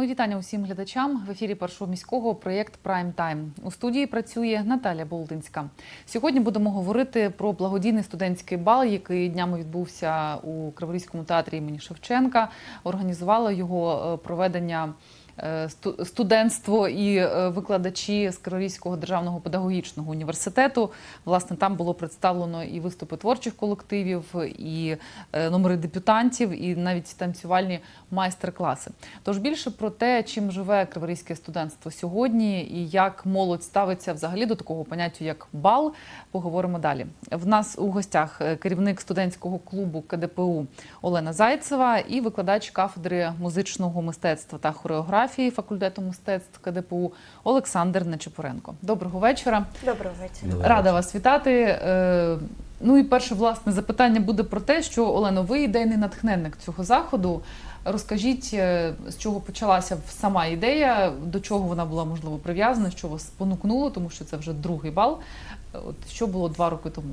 Мої вітання усім глядачам в ефірі першого міського проєкт Прайм Тайм. У студії працює Наталя Болдинська. Сьогодні будемо говорити про благодійний студентський бал, який днями відбувся у Криворізькому театрі імені Шевченка. Організувало його е, проведення студентство і е, викладачі з Криворізького державного педагогічного університету. Власне, там було представлено і виступи творчих колективів, і е, номери дебютантів, і навіть танцювальні майстер-класи. Тож більше про те, чим живе криворізьке студентство сьогодні, і як молодь ставиться взагалі до такого поняття, як бал, поговоримо далі. В нас у гостях е, керівник студентського клубу КДПУ Олена Зайцева і викладач кафедри музичного мистецтва та хореографії факультету мистецтв КДПУ Олександр Нечепоренко. Доброго вечора. Доброго вечора. Рада вас вітати. Е, Ну і перше власне запитання буде про те, що Олено, ви ідейний натхненник цього заходу. Розкажіть, е, з чого почалася сама ідея, до чого вона була можливо прив'язана, що вас спонукнуло, тому що це вже другий бал. От що було два роки тому?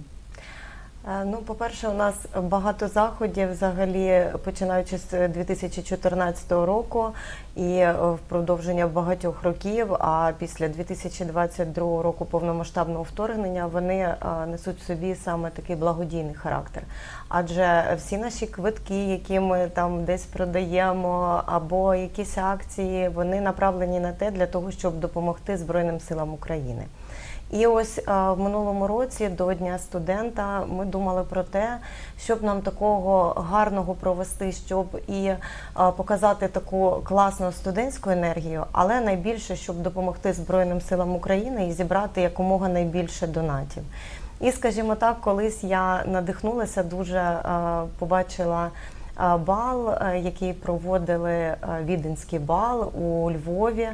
Е, Ну, по-перше, у нас багато заходів, взагалі, починаючи з 2014 року і е, в продовження багатьох років. А після 2022 року повномасштабного вторгнення вони е, несуть в собі саме такий благодійний характер. Адже всі наші квитки, які ми там десь продаємо, або якісь акції, вони направлені на те для того, щоб допомогти Збройним силам України. І ось а, в минулому році до Дня студента ми думали про те, щоб нам такого гарного провести, щоб і а, показати таку класну студентську енергію, але найбільше, щоб допомогти Збройним силам України і зібрати якомога найбільше донатів. І, скажімо так, колись я надихнулася, дуже а, побачила бал, який проводили віденський бал у Львові.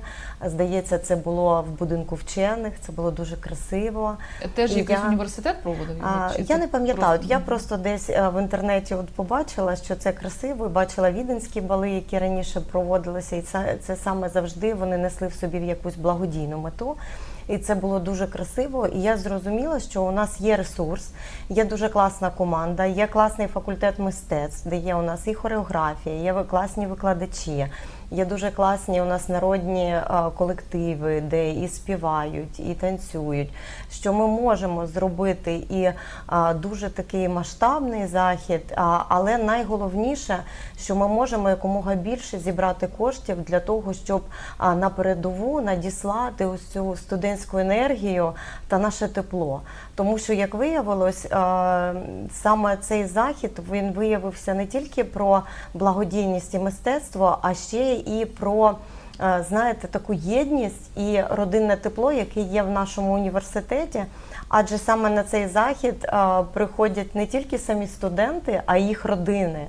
Здається, це було в будинку вчених. Це було дуже красиво. Теж І якийсь я- університет проводив? Чи я не пам'ятаю. От Я просто десь е, в інтернеті от побачила, що це красиво, і бачила віденські бали, які раніше проводилися, і це, це саме завжди вони несли в собі в якусь благодійну мету. І це було дуже красиво. І я зрозуміла, що у нас є ресурс, є дуже класна команда, є класний факультет мистецтв, де є у нас і хореографія, є класні викладачі. Є дуже класні у нас народні е, колективи, де і співають, і танцюють. Що ми можемо зробити і е, дуже такий масштабний захід, але найголовніше, що ми можемо якомога більше зібрати коштів для того, щоб на передову надіслати ось цю студентську енергію та наше тепло. Тому що, як виявилось, е, саме цей захід він виявився не тільки про благодійність і мистецтво, а ще і про. е, Знаєте, таку єдність і родинне тепло, яке є в нашому університеті, адже саме на цей захід е, приходять не тільки самі студенти, а й їх родини.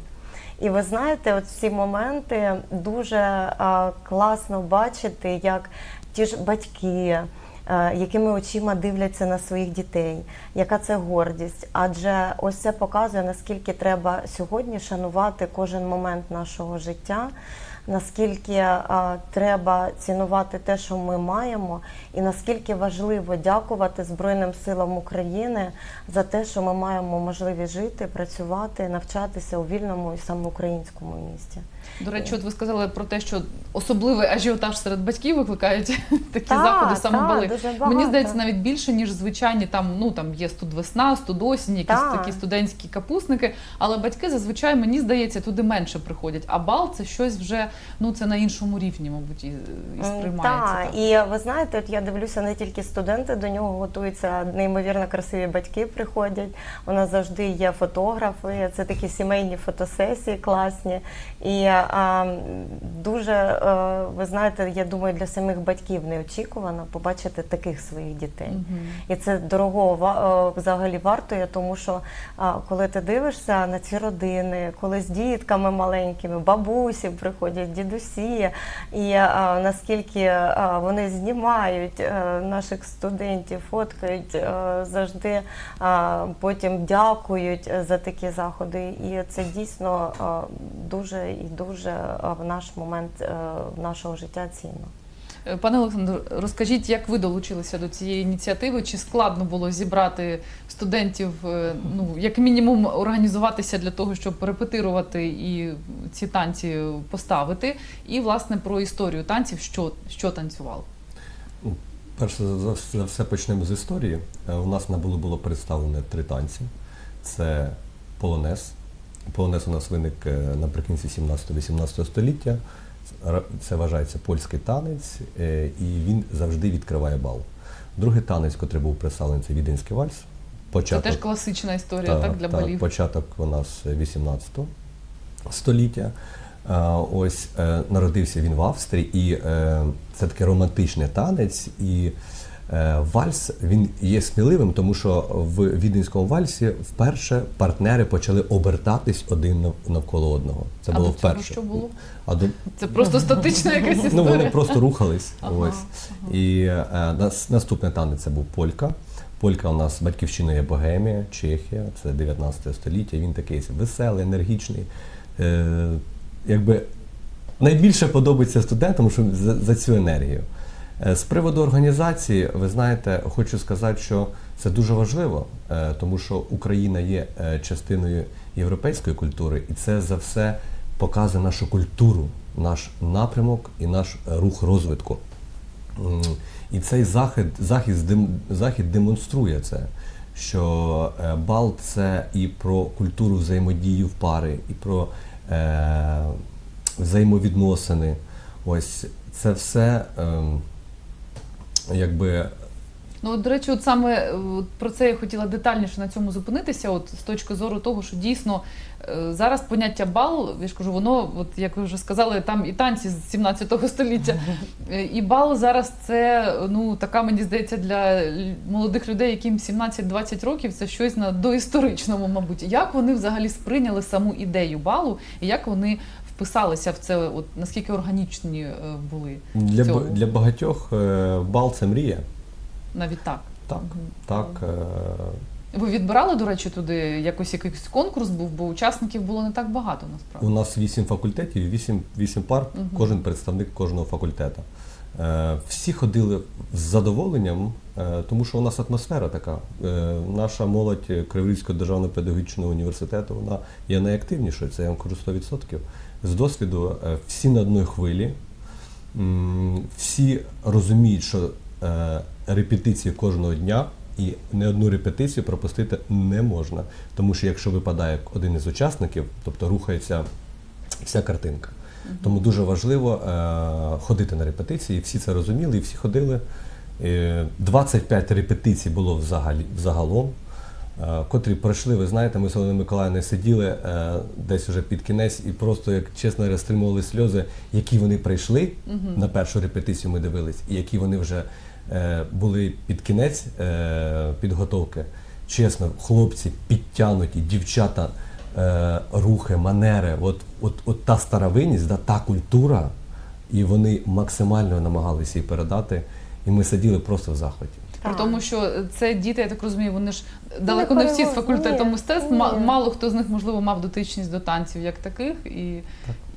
І ви знаєте, от ці моменти дуже е, класно бачити, як ті ж батьки, якими очима дивляться на своїх дітей, яка це гордість. Адже ось це показує, наскільки треба сьогодні шанувати кожен момент нашого життя. Наскільки а, треба цінувати те, що ми маємо, і наскільки важливо дякувати Збройним силам України за те, що ми маємо можливість жити, працювати, навчатися у вільному і саме українському місті. До речі, от ви сказали про те, що особливий ажіотаж серед батьків викликають такі Так, заходи саме так, бали. дуже Мені здається, навіть більше, ніж звичайні там, ну там є студвесна, студосінь, якісь Так. такі студентські капусники. Але батьки зазвичай, мені здається, туди менше приходять. А бал це щось вже ну це на іншому рівні, мабуть, і, і сприймається. Так. і ви знаєте, от я дивлюся, не тільки студенти до нього готуються, неймовірно красиві батьки приходять. У нас завжди є фотографи, це такі сімейні фотосесії класні. І а, дуже, е, ви знаєте, я думаю, для самих батьків неочікувано побачити таких своїх дітей. Мгм. І це дорого е, взагалі вартує, тому що а, коли ти дивишся на ці родини, коли з дітками маленькими, бабусі приходять, дідусі, і а, наскільки а, вони знімають е, наших студентів, фоткають е, завжди, а, потім дякують е, за такі заходи. І це дійсно е, дуже і дуже е, в наш момент е, нашого життя цінно. Е, Пане Олександр, розкажіть, як ви долучилися до цієї ініціативи? Чи складно було зібрати студентів, ну як мінімум, організуватися для того, щоб репетирувати і ці танці поставити? І власне про історію танців, що, що танцювали? Перше за все- почнемо з історії. У нас на було було представлено три танці. Це полонез. Полонез у нас виник е, наприкінці 17-18 століття. Це вважається польський танець, е, і він завжди відкриває бал. Другий танець, який був представлений, це віденський вальс. Це теж класична історія, так, для балів. Початок у нас 18 століття. Ось е, народився він в Австрії, і це такий романтичний танець. І вальс він є сміливим, тому що в віденському вальсі вперше партнери почали обертатись один навколо одного. Це А було до цього вперше. що було? А до Це просто статична якась історія. Ну, вони просто рухались. Ага, ось. І е, нас, наступний танець це був полька. Полька у нас батьківщиною є Богемія, Чехія, це 19 століття. Він такий веселий, енергічний. Е, якби найбільше подобається студентам що за, за цю енергію. Е, З приводу організації, ви знаєте, хочу сказати, що це дуже важливо, е, тому що Україна є е, частиною європейської культури, і це за все показує нашу культуру, наш напрямок і наш е, рух розвитку. І цей захід, захід, захід демонструє це, що е, бал це і про культуру взаємодії в пари, і про е, взаємовідносини. Ось це все ем, якби Ну, от, до речі, от саме е, от про це я хотіла детальніше на цьому зупинитися. От з точки зору того, що дійсно е, зараз поняття бал, я ж кажу, воно, от як ви вже сказали, там і танці з 17 століття. Е, І бал зараз це ну така, мені здається, для молодих людей, яким 17-20 років, це щось на доісторичному, мабуть. Як вони взагалі сприйняли саму ідею балу, і як вони вписалися в це, от наскільки органічні е, були для, цього? для багатьох е, бал це мрія. навіть так. Так, так. е, Ви відбирали, до речі, туди якось якийсь конкурс був, бо учасників було не так багато насправді. У нас вісім факультетів, вісім, вісім пар, Мгм. кожен представник кожного факультету. Всі ходили з задоволенням, тому що у нас атмосфера така. Наша молодь Криворізького державного педагогічного університету вона є найактивнішою, це я вам кажу 100%. З досвіду е, всі на одній хвилі, всі розуміють, що е, репетиції кожного дня і не одну репетицію пропустити не можна. Тому що якщо випадає один із учасників, тобто рухається вся картинка. Тому дуже важливо е, ходити на репетиції, всі це розуміли, і всі ходили. Е, 25 репетицій було взагалі, взагалом, котрі пройшли, ви знаєте, ми з Оленою Миколаївною сиділи е, десь уже під кінець і просто, як чесно, розтримували сльози, які вони прийшли на першу репетицію, ми дивились, і які вони вже е, були під кінець е, підготовки. Чесно, хлопці підтягнуті, дівчата, е, рухи, манери, от, от, от та старовинність, да, та культура, і вони максимально намагалися її передати. І ми сиділи просто в захваті. При тому, що це діти, я так розумію, вони ж далеко не всі з факультетом факультету мистецтв. Мало хто з них, можливо, мав дотичність до танців як таких, і,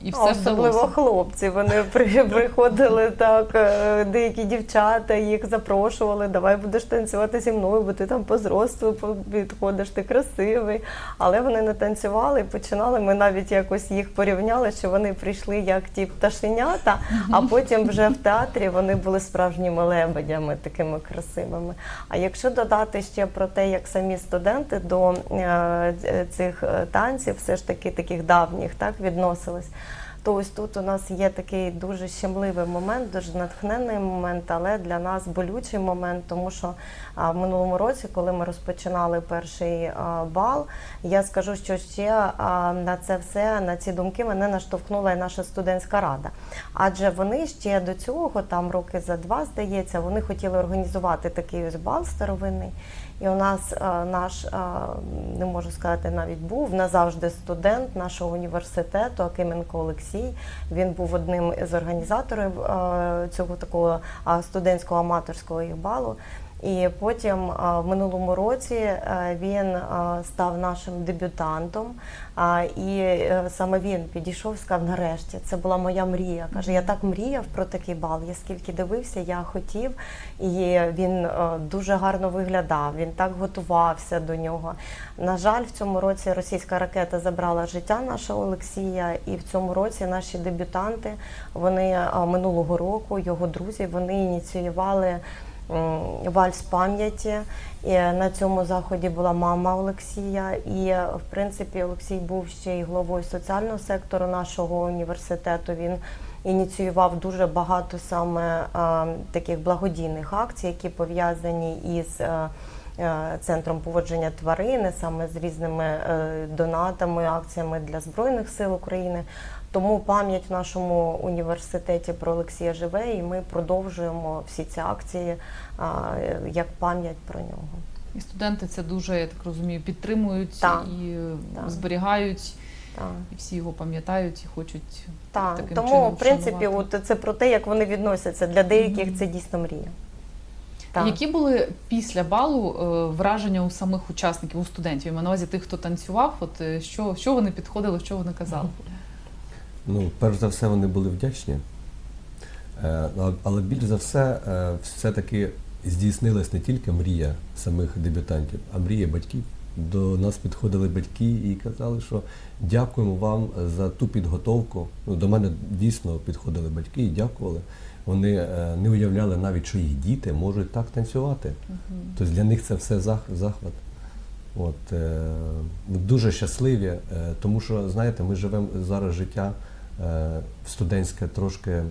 і все Особливо вдалося. хлопці. Вони при- приходили так, е, деякі дівчата їх запрошували, давай будеш танцювати зі мною, бо ти там по зросту підходиш, ти красивий. Але вони не танцювали починали. Ми навіть якось їх порівняли, що вони прийшли як ті пташенята, а потім вже в театрі вони були справжніми лебедями, такими красивими. А якщо додати ще про те, як самі студенти до е, цих е, танців, все ж таки таких давніх, так відносились. То ось тут у нас є такий дуже щемливий момент, дуже натхненний момент, але для нас болючий момент, тому що в минулому році, коли ми розпочинали перший бал, я скажу, що ще на це все, на ці думки мене наштовхнула і наша студентська рада. Адже вони ще до цього, там роки за два, здається, вони хотіли організувати такий ось бал старовинний. І у нас е, наш, е, не можу сказати, навіть був назавжди студент нашого університету Акименко Олексій. Він був одним із організаторів е, цього такого студентського аматорського їх балу. І потім в минулому році е, він став нашим дебютантом. І е, саме він підійшов сказав: нарешті, це була моя мрія. Каже, я так мріяв про такий бал. Я скільки дивився, я хотів. І він е, дуже гарно виглядав. Він так готувався до нього. На жаль, в цьому році російська ракета забрала життя нашого Олексія, і в цьому році наші дебютанти, вони минулого року, його друзі, вони ініціювали вальс пам'яті. І на цьому заході була мама Олексія. І в принципі Олексій був ще й головою соціального сектору нашого університету. Він ініціював дуже багато саме а, таких благодійних акцій, які пов'язані із. е, е, Центром поводження тварини, саме з різними е, донатами, акціями для Збройних сил України. Тому пам'ять в нашому університеті про Олексія живе, і ми продовжуємо всі ці акції а, як пам'ять про нього. І студенти це дуже, я так розумію, підтримують Так, і так. зберігають, Так. і всі його пам'ятають і хочуть Так, таким тому чином в принципі, от це про те, як вони відносяться. Для деяких Мгм. це дійсно мрія. Так. Які були після балу е, враження у самих учасників, у студентів? Я маю на увазі тих, хто танцював, от е, що, що вони підходили, що вони казали? Ну, перш за все, вони були вдячні. Е, Але більш за все, е, все-таки здійснилась не тільки мрія самих дебютантів, а мрія батьків. До нас підходили батьки і казали, що дякуємо вам за ту підготовку. Ну, до мене дійсно підходили батьки і дякували. Вони е, не уявляли навіть, що їх діти можуть так танцювати. Тобто для них це все захват. От, е, дуже щасливі, е, тому що, знаєте, ми живемо зараз життя студентське трошки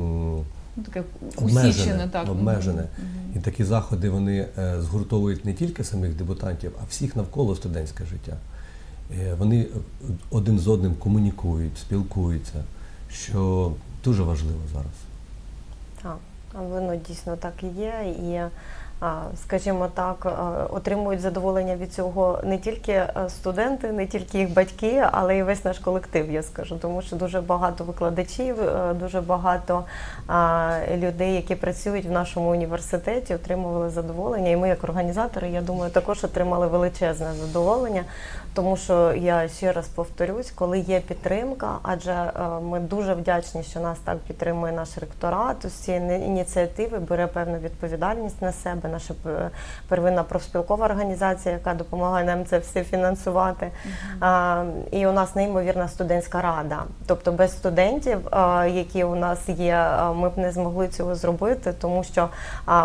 м, таке Обмежене, усічене, так. обмежене. Мгм. і такі заходи вони е, згуртовують не тільки самих дебютантів, а всіх навколо студентське життя. Е, Вони е, один з одним комунікують, спілкуються, що дуже важливо зараз. Так, воно дійсно так і є. І, скажімо так, отримують задоволення від цього не тільки студенти, не тільки їх батьки, але й весь наш колектив, я скажу. Тому що дуже багато викладачів, е, дуже багато людей, які працюють в нашому університеті, отримували задоволення. І ми, як організатори, я думаю, також отримали величезне задоволення. Тому що я ще раз повторюсь, коли є підтримка, адже е, ми дуже вдячні, що нас так підтримує наш ректорат. Ці ініціативи бере певну відповідальність на себе. Наша первинна профспілкова організація, яка допомагає нам це все фінансувати. А, І у нас неймовірна студентська рада. Тобто без студентів, а, які у нас є, ми б не змогли цього зробити, тому що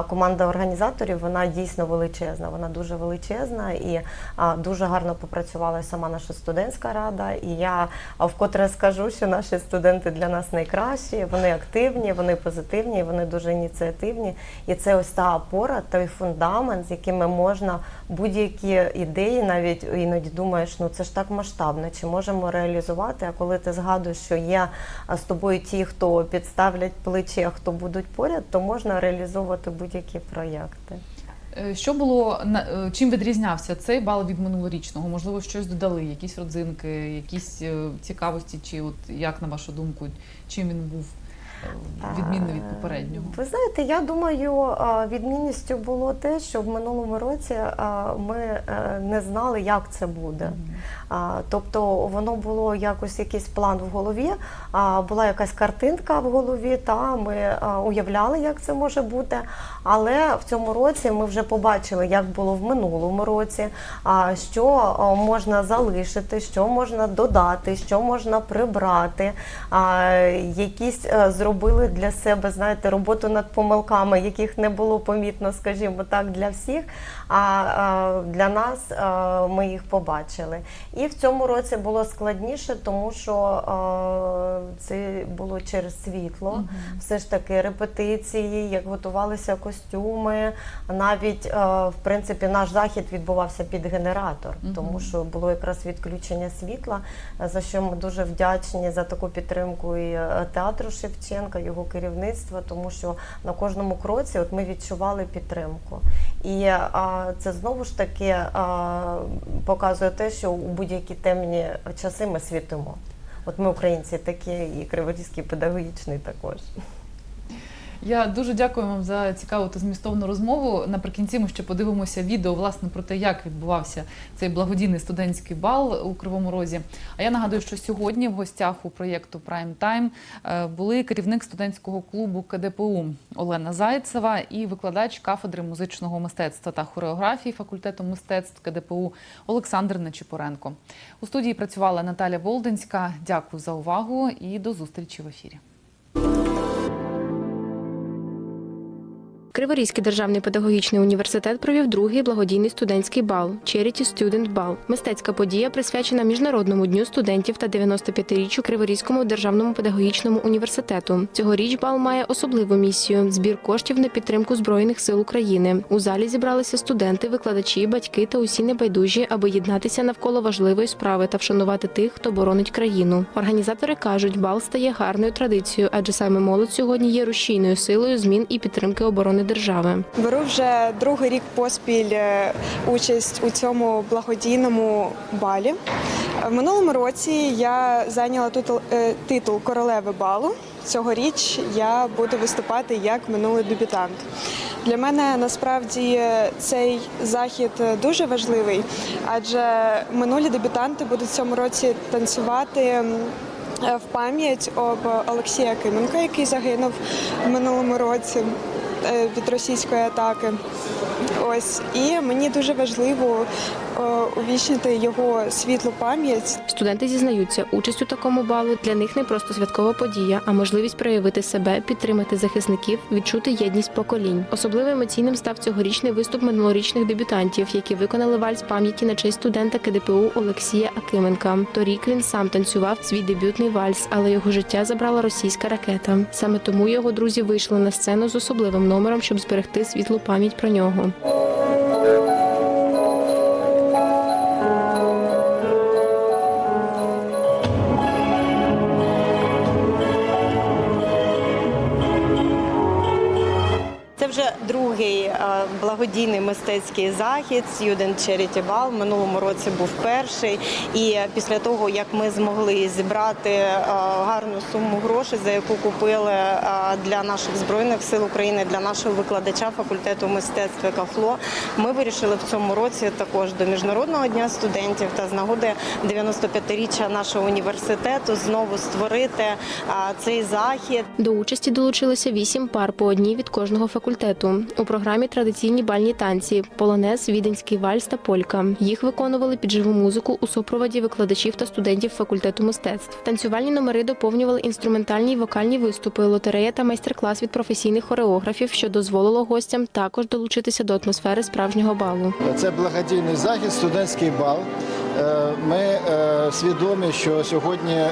команда організаторів вона дійсно величезна. Вона дуже величезна і дуже гарно попрацювала сама наша студентська рада. І я вкотре скажу, що наші студенти для нас найкращі. Вони активні, вони позитивні, вони дуже ініціативні. І це ось та опора, той фундамент, з якими можна будь-які ідеї, навіть іноді думаєш, ну це ж так масштабно, чи можемо реалізувати. А коли ти згадуєш, що є з тобою ті, хто підставлять плече, хто будуть поряд, то можна реалізовувати будь-які проєкти. Е, Що було е, чим відрізнявся цей бал від минулорічного? Можливо, щось додали, якісь родзинки, якісь е, цікавості, чи от як на вашу думку, чим він був відмінний від попереднього? Ви знаєте, я думаю, відмінністю було те, що в минулому році ми е, не знали, як це буде. Тобто воно було якось якийсь план в голові, була якась картинка в голові, та ми уявляли, як це може бути. Але в цьому році ми вже побачили, як було в минулому році, що можна залишити, що можна додати, що можна прибрати. Якісь е, зробили для себе, знаєте, роботу над помилками, яких не було помітно, скажімо так, для всіх. А для нас ми їх побачили. І в цьому році було складніше, тому що це було через світло. Мгм. Все ж таки репетиції, як готувалися костюми. Навіть в принципі наш захід відбувався під генератор, Мгм. тому що було якраз відключення світла, за що ми дуже вдячні за таку підтримку і е, театру Шевченка, його керівництва, тому що на кожному кроці от ми відчували підтримку. І а, це знову ж таки а, показує те, що у будь-які темні часи ми світимо. От ми українці такі, і Криворізький педагогічний також. Я дуже дякую вам за цікаву та змістовну розмову. Наприкінці ми ще подивимося відео власне про те, як відбувався цей благодійний студентський бал у Кривому Розі. А я нагадую, що сьогодні в гостях у проєкту Prime Time е, були керівник студентського клубу КДПУ Олена Зайцева і викладач кафедри музичного мистецтва та хореографії факультету мистецтв КДПУ Олександр Нечипоренко. У студії працювала Наталя Болдинська. Дякую за увагу і до зустрічі в ефірі. Криворізький державний педагогічний університет провів другий благодійний студентський бал Charity Student Ball. Мистецька подія присвячена міжнародному дню студентів та 95-річчю Криворізькому державному педагогічному університету. Цьогоріч бал має особливу місію збір коштів на підтримку збройних сил України. У залі зібралися студенти, викладачі, батьки та усі небайдужі, аби єднатися навколо важливої справи та вшанувати тих, хто боронить країну. Організатори кажуть, бал стає гарною традицією, адже саме молодь сьогодні є рушійною силою змін і підтримки оборони держави. Беру вже другий рік поспіль е, участь у цьому благодійному балі. В минулому році я зайняла титул, е, титул королеви балу. Цьогоріч я буду виступати як минулий дебютант. Для мене насправді е, цей захід е, дуже важливий, адже минулі дебютанти будуть в цьому році танцювати. е, В пам'ять об Олексія Кименка, який загинув в минулому році е, від російської атаки. Ось і мені дуже важливо е, увічнити його світлу пам'ять. Студенти зізнаються, участь у такому балу для них не просто святкова подія, а можливість проявити себе, підтримати захисників, відчути єдність поколінь. Особливо емоційним став цьогорічний виступ минулорічних дебютантів, які виконали вальс пам'яті на честь студента КДПУ Олексія Акименка. Торік він сам танцював свій дебютний вальс, але його життя забрала російська ракета. Саме тому його друзі вийшли на сцену з особливим номером, щоб зберегти світлу пам'ять про нього. Мистецький захід Student Charity Ball. В минулому році був перший. І після того, як ми змогли зібрати е, гарну суму грошей, за яку купили е, для наших збройних сил України, для нашого викладача факультету мистецтва КАФЛО, ми вирішили в цьому році також до міжнародного дня студентів та з нагоди 95-річчя нашого університету знову створити е, цей захід. До участі долучилося вісім пар по одній від кожного факультету. У програмі традиційні бальні танці, полонез, віденський вальс та полька. Їх виконували під живу музику у супроводі викладачів та студентів факультету мистецтв. Танцювальні номери доповнювали інструментальні й вокальні виступи, лотерея та майстер-клас від професійних хореографів, що дозволило гостям також долучитися до атмосфери справжнього балу. Це благодійний захід, студентський бал. Е, Ми е, свідомі, що сьогодні е,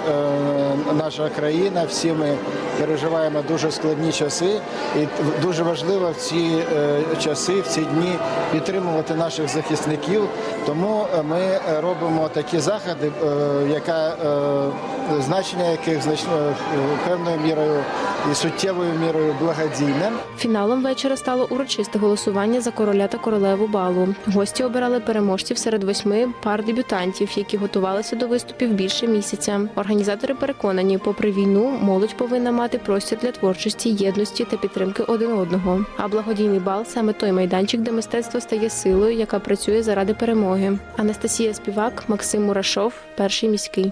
наша країна, всі ми переживаємо дуже складні часи, і дуже важливо в ці часи, в ці дні підтримувати наших захисників. Тому ми робимо такі заходи, яка значення яких значно певною мірою і суттєвою мірою благодійне. Фіналом вечора стало урочисте голосування за короля та королеву балу. Гості обирали переможців серед восьми пар дебютантів, які готувалися до виступів більше місяця. Організатори переконані, попри війну, молодь повинна мати простір для творчості, єдності та підтримки один одного. А благодійний бал саме той майданчик, де мистецтво стає силою, яка працює заради перемоги. Анастасія Співак, Максим Мурашов, перший міський.